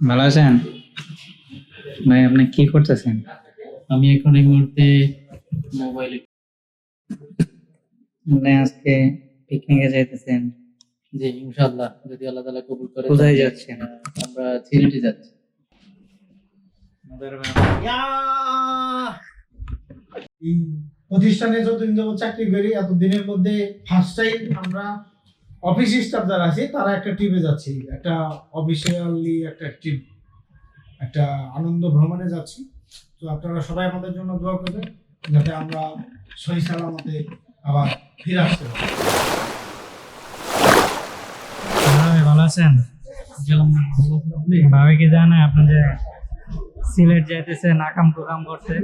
ভালো আছেন? ভাই আপনি কি করতেছেন? আমি এখন এই মুহূর্তে মোবাইলে আপনি আজকে পিকনিকে যাইতেছেন? যে ইনশাআল্লাহ যদি আল্লাহ তাআলা কবুল করে কোথায় যাচ্ছেন? আমরা সিলেটে যাচ্ছি। প্রতিষ্ঠানে যতদিন যাবত চাকরি করি এতদিনের মধ্যে ফার্স্ট টাইম আমরা অফিস স্টাফ যারা আছে তারা একটা ট্রিপে যাচ্ছি। একটা অফিসিয়ালি একটা ট্রিপ একটা আনন্দ ভ্রমণে যাচ্ছি। তো আপনারা সবাই আমাদের জন্য দোয়া করবেন যাতে আমরা সহি সালামতে আবার ফিরে আসতে পারি। ভাই ভালো আছেন? ভাবে কি জানে আপনি যে সিলেট যাইতেছেন আকাম কুকাম করতে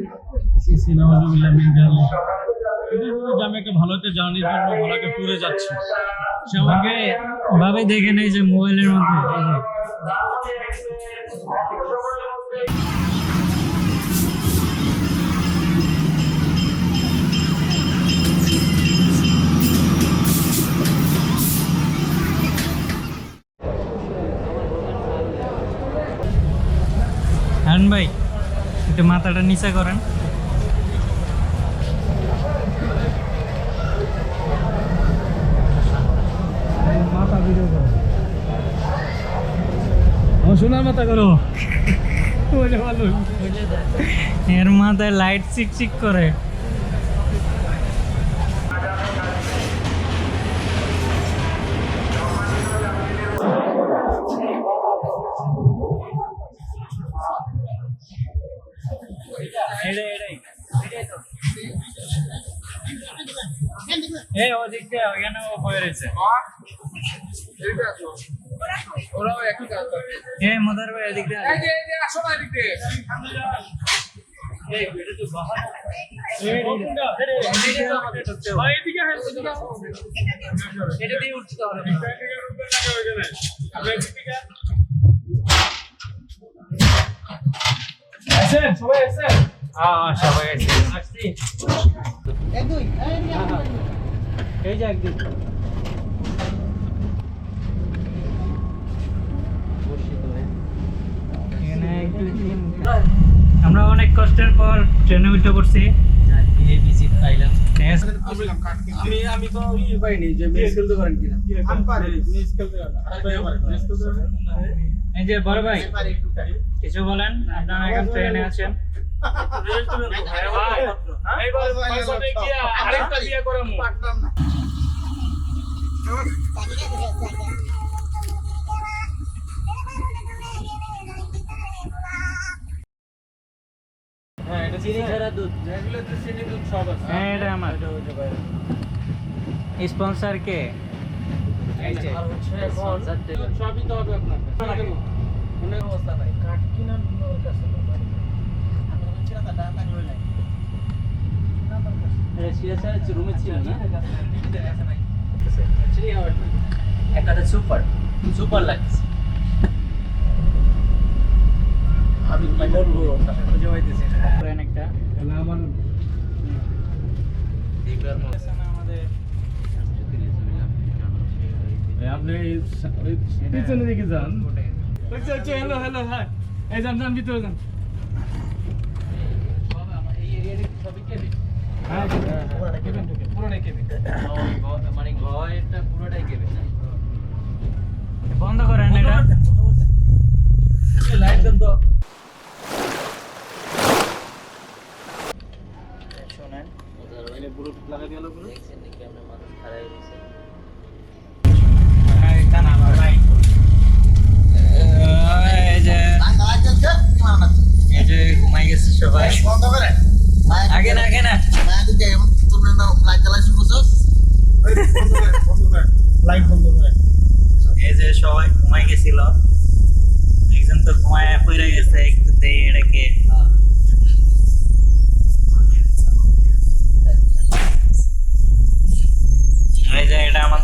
আমি একটা ভালো একটা জার্নির জন্য ভালো একটা ট্যুরে যাচ্ছি। সে আমাকে ভাবে দেখে নেই যে মোবাইলের মধ্যে। এই ভাই একটু মাথাটা নিচে করেন মাথা ভিডিও করেন আমার সোনার মাথা করো। এর মাথায় লাইট চিক চিক করে। এই ওদিক দিয়ে ওখানে ও বয়ে রয়েছে। এই মদার ভাই এদিক দিয়ে এটা দিয়ে উঠতে হবে। হ্যাঁ সবাই আছে এই যে একদিন। দুই। আমরা অনেক কষ্টের পর ট্রেনে উঠে পড়ছি। এই ভিজিট পাইলাম ঠিক আছে? আমি আমি তো ই পাইনি যে মিস খেলতে পারেন কিনা। আমি পারি। মিস খেলতে পারেন মিস খেলতে পারেন এই যে বড় ভাই কিছু বলেন? আপনারা এখন ট্রেনে আছেন। আরেকটা বিয়ে করামু। হ্যাঁ এটা আমার। স্পন্সর কে? সবই তো হবে আপনার অবস্থা নাই? রুমে ছিল না? একটা সুপার সুপার লাগছে। আমি কি বলব একটা তাহলে আমার আমাদের এই আপনি পিছনে দিকে যান। আচ্ছা আচ্ছা হ্যালো হ্যালো হাই এই যান যান ভিতরে যান। হ্যাঁ পুরোটাই কেবিন মানে ঘরটা পুরোটাই কেবে বন্ধ করেন এটা। লাইট দেন তো। এনে পুরো লাগা দিয়ালো পুরো? দেখছেন নাকি আমরা মানুষ খারাই রয়েছে এখানে আমার ভাই এই যে ঘুমাই গেছে সবাই। আগে না আগে না। লাইভ বন্ধ করে এই যে সবাই ঘুমাই গেছিল। একজন তো ঘুমায় পড়ে গেছে একটু দেই এটাকে।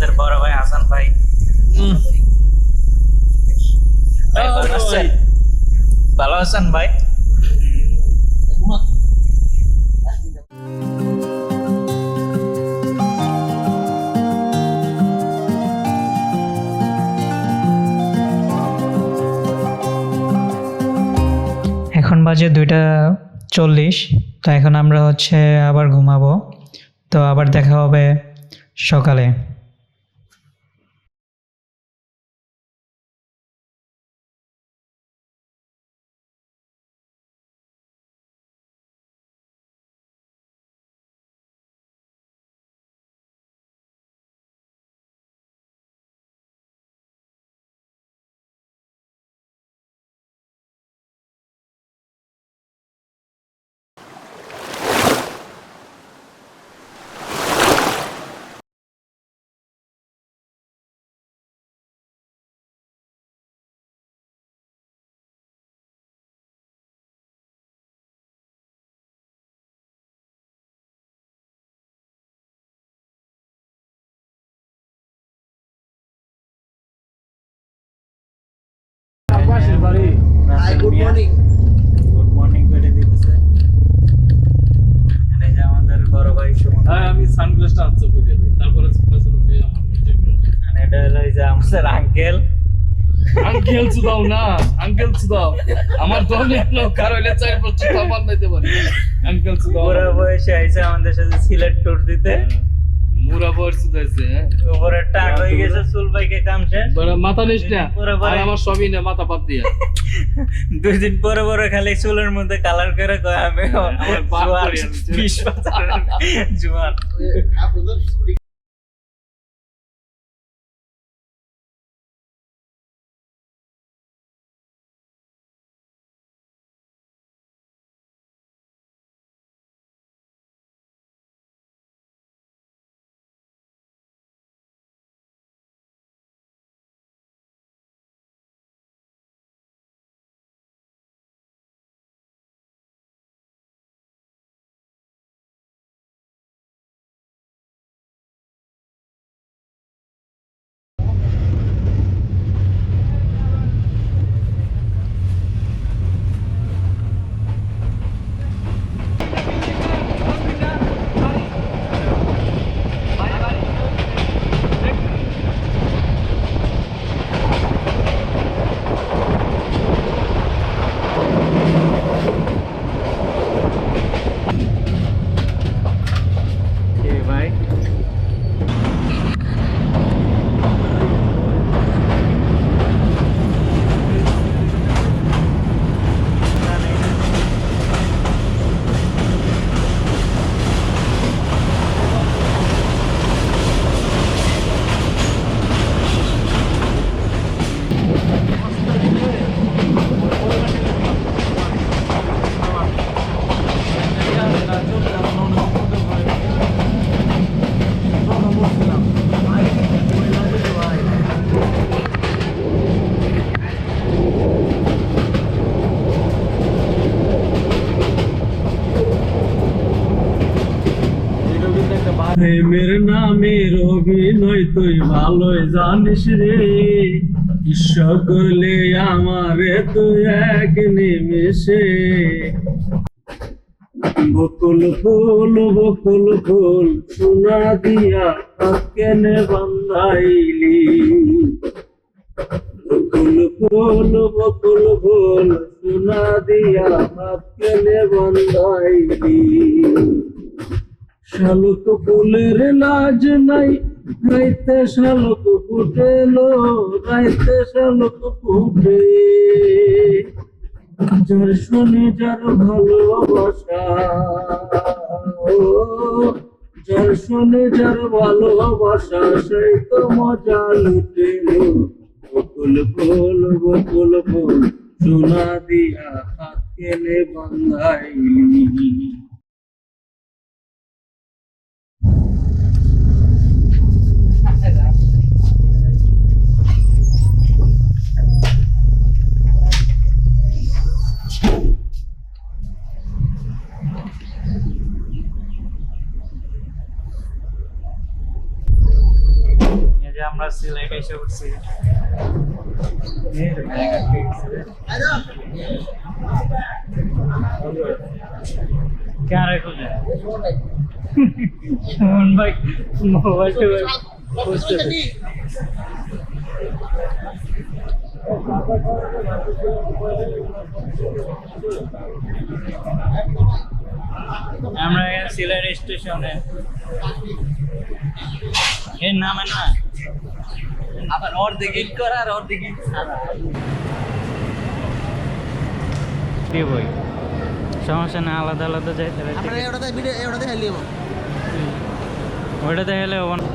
আমাদের বড় ভাই হাসান ভাই। ভালো আছেন? ভাই? বাজে দুইটা চল্লিশ তো এখন আমরা হচ্ছে আবার ঘুমাবো। তো আবার দেখা হবে সকালে। বাড়ি গুড মর্নিং গুড মর্নিং করে দিতেছে এই যে আমাদের বড় ভাই সুমন হ্যাঁ আমি সানগ্লাসটা আনতে দেব তারপরে সানগ্লাস উঠে আমার নিচে আর এটা হলো যে আমাদের আঙ্কেল আঙ্কেল সুদাও না আঙ্কেল সুদাও। আমার দলে এলো কারও এলে চার বছর সামান পারি। আঙ্কেল সুদাও। পুরো বয়সে আইসে আমাদের সাথে সিলেট ট্যুর দিতে। মুরা বয়স সুদাইছে হ্যাঁ? উপরে টাক হয়ে গেছে চুল বাইকে কাম শেষ। বড় মাথা নিস না পুরো আর আমার সবই না মাথা পাত দিয়া। দুই দিন পরে পরে খালি চুলের মধ্যে কালার করে কয় আমি আমার বার জোয়ান, করি আমি। বিশ বছরের জোয়ান কে ভাই প্রেমের নামের অভিনয় তুই ভালোই জানিস রে। ঈশ্বর করলে আমারে তুই এক নিমিষে। বকুল ফুল বকুল ফুল, সোনা দিয়া কেনে বান্ধাইলি। বকুল ফুল বকুল ফুল, সোনা দিয়া কেনে বান্ধাইলি। শালুক ফুলের লাজ নাই রাইতে শালুক ফুটেলো রাইতে শালুক ফুটে। যার শুনে যার ভালোবাসা ও, যার শুনে যার ভালোবাসা সেই তো মজা লুটে বকুল ফুল বকুল ফুল সোনা দিয়া হাত বান্ধাইলি এই যে আমরা সিলেট এসে উঠছি ক্যারে খুঁজে সুমন ভাই মোবাইল টোবাইল বুঝতে আমরা সিলেট স্টেশনে। এর নামের না আবার অর্ধেক ইট করা আর অর্ধেক ইট ছাড়া বই সমস্যা না আলাদা আলাদা যাইতে পারে আমরা এটাতে ভিডিও এটাতে হেলি হব। ওইটাতে হেলে হব না।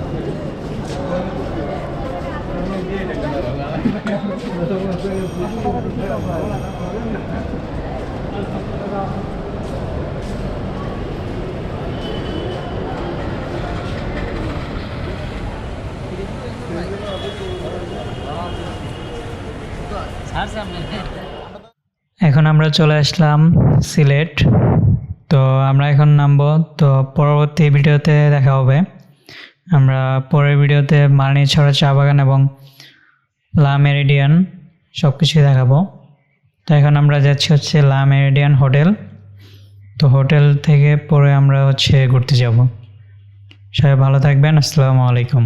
এখন আমরা চলে আসলাম সিলেট। তো আমরা এখন নামবো। তো পরবর্তী ভিডিওতে দেখা হবে। আমরা পরের ভিডিওতে মারানি ছড়া, চা বাগান এবং লা মেরিডিয়ান সব কিছুই দেখাবো। তো এখন আমরা যাচ্ছি হচ্ছে লা মেরিডিয়ান হোটেল। তো হোটেল থেকে পরে আমরা হচ্ছে ঘুরতে যাব। সবাই ভালো থাকবেন। আসসালামু আলাইকুম।